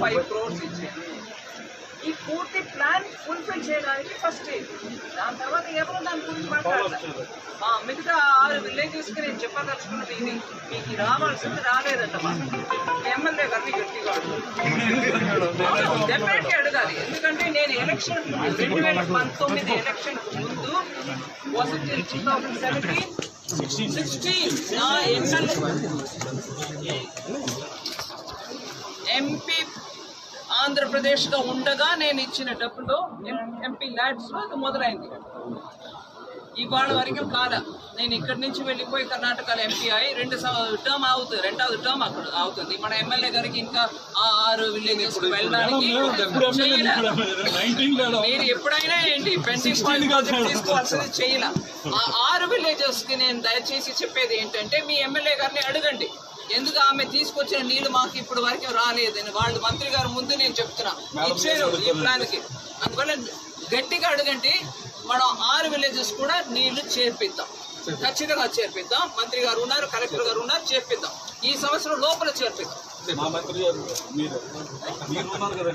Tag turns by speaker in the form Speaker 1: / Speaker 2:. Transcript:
Speaker 1: Five crores ఇచ్చింది. ఈ పూర్తి ప్లాన్ ఫుల్ఫిల్ చేయడానికి ఫస్ట్ స్టేజ్ దాని తర్వాత ఎవరు దాని గురించి మాట్లాడతారు? మిగతా ఆరు విలేజెస్కి నేను చెప్పదలుచుకున్నది ఇది. మీకు రావాల్సింది రాలేదంట ఎమ్మెల్యే గారిని గట్టిగా డెఫినెట్గా అడగాలి. ఎందుకంటే నేను ఎలక్షన్ రెండు వేల పంతొమ్మిది ఎలక్షన్ ముందు వాజ్ టూ సెవెంటీన్ సిక్స్టీన్ నా ఎమ్మెల్యే ఎంపీ ఆంధ్రప్రదేశ్లో ఉండగా నేను ఇచ్చిన డబ్బులో ఎంపీ ల్యాడ్స్లో అది మొదలైంది. ఇవాళ వరకు కాల. నేను ఇక్కడి నుంచి వెళ్ళిపోయి కర్ణాటకలో ఎంపీ అయి రెండు టర్మ్ అవుతుంది రెండవది టర్మ్ అక్కడ అవుతుంది. మన ఎమ్మెల్యే గారికి ఇంకా ఆ ఆరు విలేజెస్ వెళ్ళడానికి. మీరు ఎప్పుడైనా ఏంటి పెండింగ్ తీసుకోవాల్సింది చేయలే. ఆ ఆరు విలేజెస్కి నేను దయచేసి చెప్పేది ఏంటంటే మీ ఎమ్మెల్యే గారిని అడగండి. ఎందుకు ఆమె తీసుకొచ్చిన నీళ్ళు మాకు ఇప్పుడు వరకు రాలేదని వాళ్ళు మంత్రి గారు ముందు నేను చెప్తున్నా. ఇచ్చారు ఈ ప్లాన్కి అందువల్ల గట్టిగా అడగండి మనం ఆరు విలేజెస్ కూడా నీళ్ళు చేర్పిద్దాం. ఖచ్చితంగా చేర్పిద్దాం. మంత్రి గారు ఉన్నారు కలెక్టర్ గారు ఉన్నారు చేర్పిద్దాం. ఈ సంవత్సరం లోపల చేర్పిద్దాం.
Speaker 2: మా మంత్రి గారు మీరు. మీరు ఉన్నారు కదా